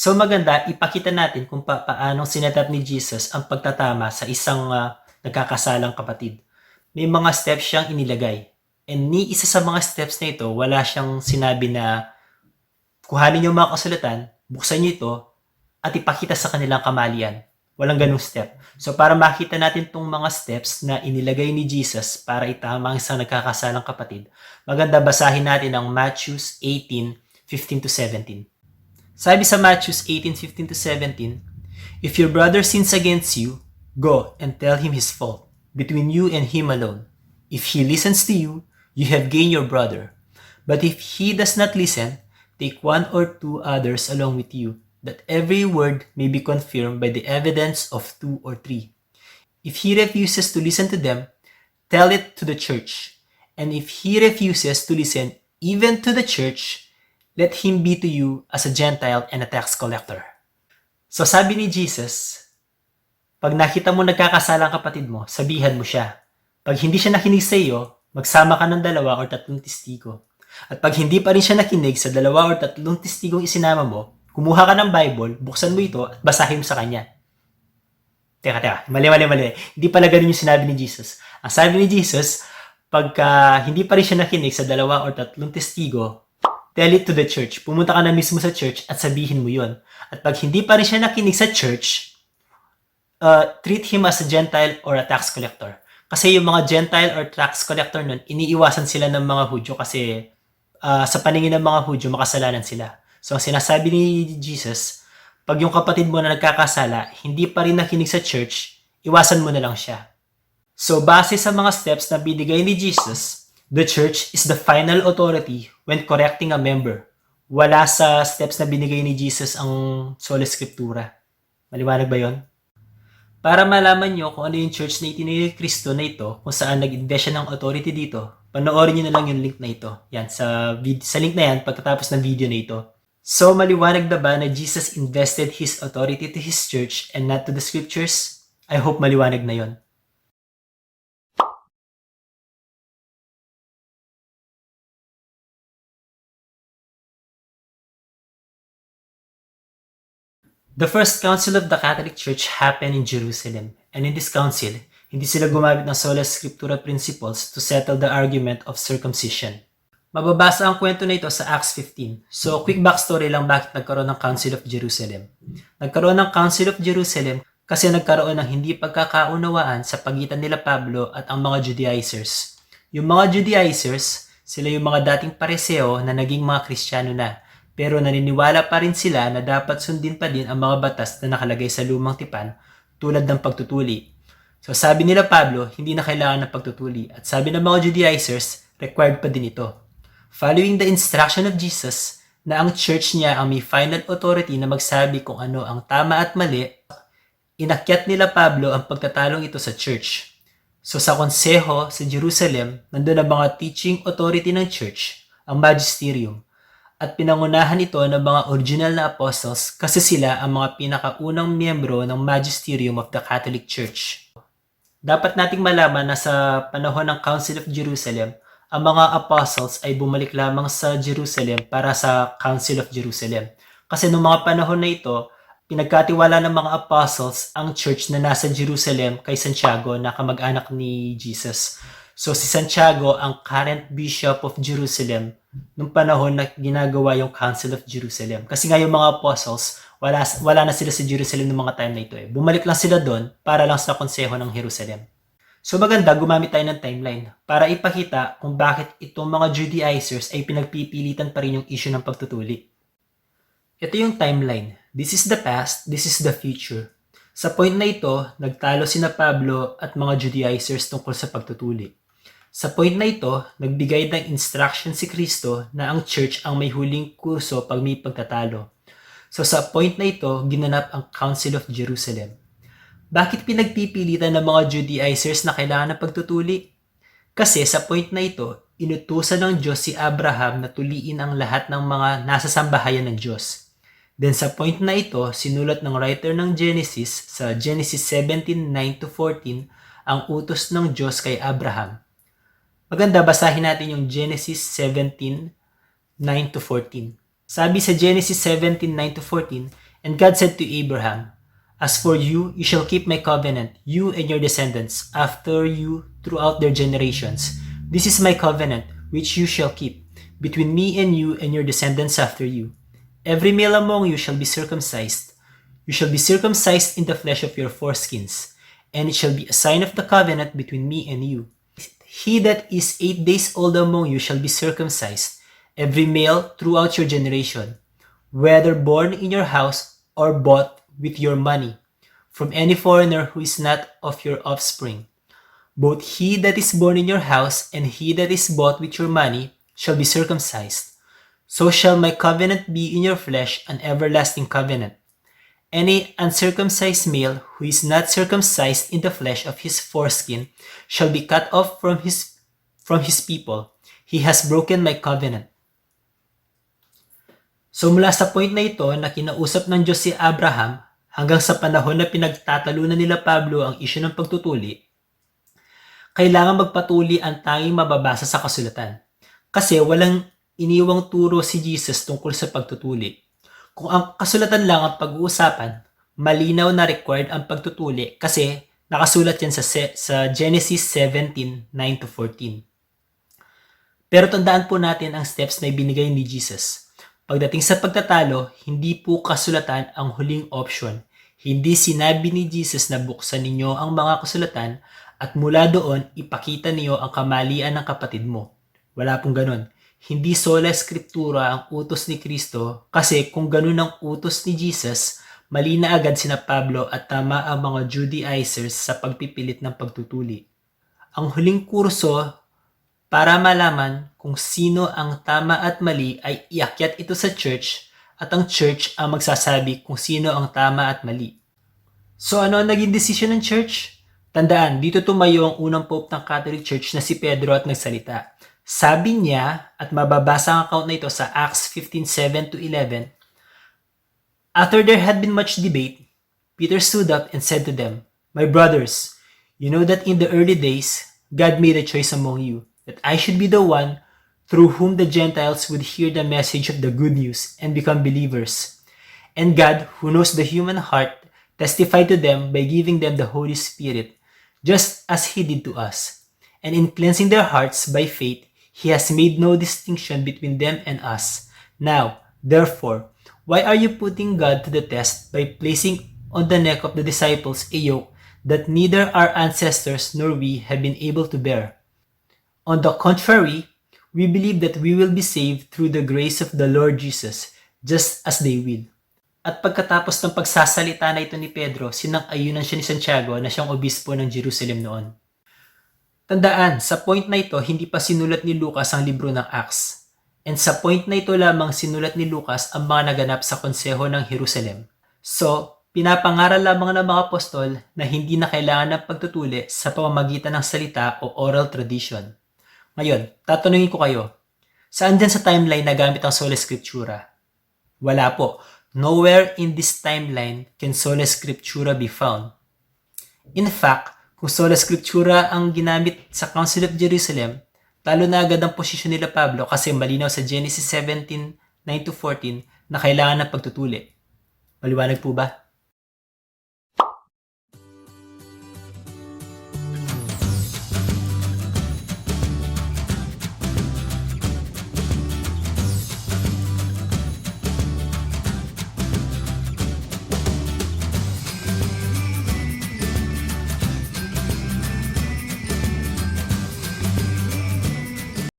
So maganda, ipakita natin kung pa paano sinetap ni Jesus ang pagtatama sa isang ah, nagkakasalang kapatid. May mga steps siyang inilagay. And ni isa sa mga steps na ito, wala siyang sinabi na kuhanin niyo mga kasulatan, buksan niyo ito, at ipakita sa kanilang kamalian. Walang ganung step. So para makita natin tong mga steps na inilagay ni Jesus para itama ang isang nagkakasalang kapatid, maganda basahin natin ang Matthew 18, 15 to 17. Sabi sa Matthew 18, 15 to 17, If your brother sins against you, go and tell him his fault, between you and him alone. If he listens to you, you have gained your brother. But if he does not listen, take one or two others along with you, that every word may be confirmed by the evidence of two or three. If he refuses to listen to them, tell it to the church. And if he refuses to listen even to the church, let him be to you as a Gentile and a tax collector. So sabi ni Jesus, pag nakita mo nagkakasalang kapatid mo, sabihan mo siya. Pag hindi siya nakinig sa iyo, magsama ka ng dalawa o tatlong testigo. At pag hindi pa rin siya nakinig sa dalawa o tatlong testigong isinama mo, kumuha ka ng Bible, buksan mo ito at basahin mo sa kanya. Teka, teka. Mali, mali, mali. Hindi pala ganun yung sinabi ni Jesus. Ang sabi ni Jesus, pagka hindi pa rin siya nakinig sa dalawa o tatlong testigo, tell it to the church. Pumunta ka na mismo sa church at sabihin mo yon. At pag hindi pa rin siya nakinig sa church, uh, treat him as a Gentile or a tax collector. Kasi yung mga Gentile or tax collector nun, iniiwasan sila ng mga Hudyo kasi uh, sa paningin ng mga Hudyo, makasalanan sila. So ang sinasabi ni Jesus, pag yung kapatid mo na nagkakasala, hindi pa rin nakinig sa church, iwasan mo na lang siya. So base sa mga steps na binigay ni Jesus, the church is the final authority when correcting a member. Wala sa steps na binigay ni Jesus ang sola scriptura. Maliwanag ba yon? Para malaman nyo kung ano yung church na itinili ni Kristo na ito, kung saan nag-invest siya ng authority dito, panoorin nyo na lang yung link na ito. Yan, sa, vid- sa link na yan, pagkatapos ng video na ito. So, maliwanag na ba na Jesus invested His authority to His church and not to the scriptures? I hope maliwanag na yon. The first council of the Catholic Church happened in Jerusalem, and in this council, hindi sila gumamit ng sola scriptura principles to settle the argument of circumcision. Mababasa ang kwento na ito sa Acts 15. So, quick backstory lang bakit nagkaroon ng Council of Jerusalem. Nagkaroon ng Council of Jerusalem kasi nagkaroon ng hindi pagkakaunawaan sa pagitan nila Pablo at ang mga Judaizers. Yung mga Judaizers, sila yung mga dating pareseo na naging mga Kristiyano na pero naniniwala pa rin sila na dapat sundin pa din ang mga batas na nakalagay sa lumang tipan tulad ng pagtutuli. So sabi nila Pablo, hindi na kailangan ng pagtutuli. At sabi ng mga Judaizers, required pa din ito. Following the instruction of Jesus na ang church niya ang may final authority na magsabi kung ano ang tama at mali, inakyat nila Pablo ang pagtatalong ito sa church. So sa konseho sa Jerusalem, nandun ang mga teaching authority ng church, ang magisterium, at pinangunahan ito ng mga original na apostles kasi sila ang mga pinakaunang miyembro ng magisterium of the Catholic Church. Dapat nating malaman na sa panahon ng Council of Jerusalem, ang mga apostles ay bumalik lamang sa Jerusalem para sa Council of Jerusalem. Kasi noong mga panahon na ito, pinagkatiwala ng mga apostles ang church na nasa Jerusalem kay Santiago na kamag-anak ni Jesus. So si Santiago ang current bishop of Jerusalem nung panahon na ginagawa yung Council of Jerusalem. Kasi nga yung mga apostles, wala, wala na sila sa Jerusalem noong mga time na ito eh. Bumalik lang sila doon para lang sa konseho ng Jerusalem. So maganda gumamit tayo ng timeline para ipakita kung bakit itong mga Judaizers ay pinagpipilitan pa rin yung issue ng pagtutuli. Ito yung timeline. This is the past, this is the future. Sa point na ito, nagtalo sina Pablo at mga Judaizers tungkol sa pagtutuli. Sa point na ito, nagbigay ng instruction si Kristo na ang church ang may huling kurso pag may pagtatalo. So sa point na ito, ginanap ang Council of Jerusalem. Bakit pinagpipilitan ng mga Judaizers na kailangan ng pagtutuli? Kasi sa point na ito, inutusan ng Diyos si Abraham na tuliin ang lahat ng mga nasa sambahayan ng Diyos. Then sa point na ito, sinulat ng writer ng Genesis sa Genesis 17:9-14 ang utos ng Diyos kay Abraham. Maganda basahin natin yung Genesis 17:9-14. Sabi sa Genesis 17:9-14, And God said to Abraham, As for you, you shall keep my covenant, you and your descendants after you throughout their generations. This is my covenant, which you shall keep, between me and you and your descendants after you. Every male among you shall be circumcised. You shall be circumcised in the flesh of your foreskins, and it shall be a sign of the covenant between me and you. He that is eight days old among you shall be circumcised, every male throughout your generation, whether born in your house or bought with your money, from any foreigner who is not of your offspring. Both he that is born in your house and he that is bought with your money shall be circumcised. So shall my covenant be in your flesh, an everlasting covenant. Any uncircumcised male who is not circumcised in the flesh of his foreskin shall be cut off from his from his people. He has broken my covenant. So mula sa point na ito na kinausap ng Diyos si Abraham hanggang sa panahon na pinagtatalunan nila Pablo ang isyu ng pagtutuli, kailangan magpatuli ang tanging mababasa sa kasulatan. Kasi walang iniwang turo si Jesus tungkol sa pagtutuli. Kung ang kasulatan lang ang pag-uusapan, malinaw na required ang pagtutuli kasi nakasulat yan sa, sa Genesis 17, 9-14. Pero tandaan po natin ang steps na ibinigay ni Jesus. Pagdating sa pagtatalo, hindi po kasulatan ang huling option. Hindi sinabi ni Jesus na buksan ninyo ang mga kasulatan at mula doon ipakita niyo ang kamalian ng kapatid mo. Wala pong ganun. Hindi sola skriptura ang utos ni Kristo kasi kung ganun ang utos ni Jesus, mali na agad sina Pablo at tama ang mga Judaizers sa pagpipilit ng pagtutuli. Ang huling kurso para malaman kung sino ang tama at mali ay iakyat ito sa church at ang church ang magsasabi kung sino ang tama at mali. So ano ang naging decision ng church? Tandaan, dito tumayo ang unang pope ng Catholic Church na si Pedro at nagsalita. Sabi niya, at mababasa ang account na ito sa Acts 15:7 to 11, After there had been much debate, Peter stood up and said to them, My brothers, you know that in the early days, God made a choice among you, that I should be the one through whom the Gentiles would hear the message of the good news and become believers. And God, who knows the human heart, testified to them by giving them the Holy Spirit, just as He did to us. And in cleansing their hearts by faith, He has made no distinction between them and us. Now, therefore, why are you putting God to the test by placing on the neck of the disciples a yoke that neither our ancestors nor we have been able to bear? On the contrary, we believe that we will be saved through the grace of the Lord Jesus, just as they will. At pagkatapos ng pagsasalita na ito ni Pedro, sinang-ayunan siya ni Santiago na siyang obispo ng Jerusalem noon. Tandaan, sa point na ito, hindi pa sinulat ni Lucas ang libro ng Acts. And sa point na ito lamang sinulat ni Lucas ang mga naganap sa konseho ng Jerusalem. So, pinapangaral lamang ng mga apostol na hindi na kailangan ng pagtutuli sa pamamagitan ng salita o oral tradition. Ngayon, tatanungin ko kayo, saan dyan sa timeline nagamit ang sola scriptura? Wala po. Nowhere in this timeline can sola scriptura be found. In fact, kung sola scriptura ang ginamit sa Council of Jerusalem, talo na agad ang posisyon nila Pablo kasi malinaw sa Genesis 17, 9-14 na kailangan ng pagtutuli. Maliwanag po ba?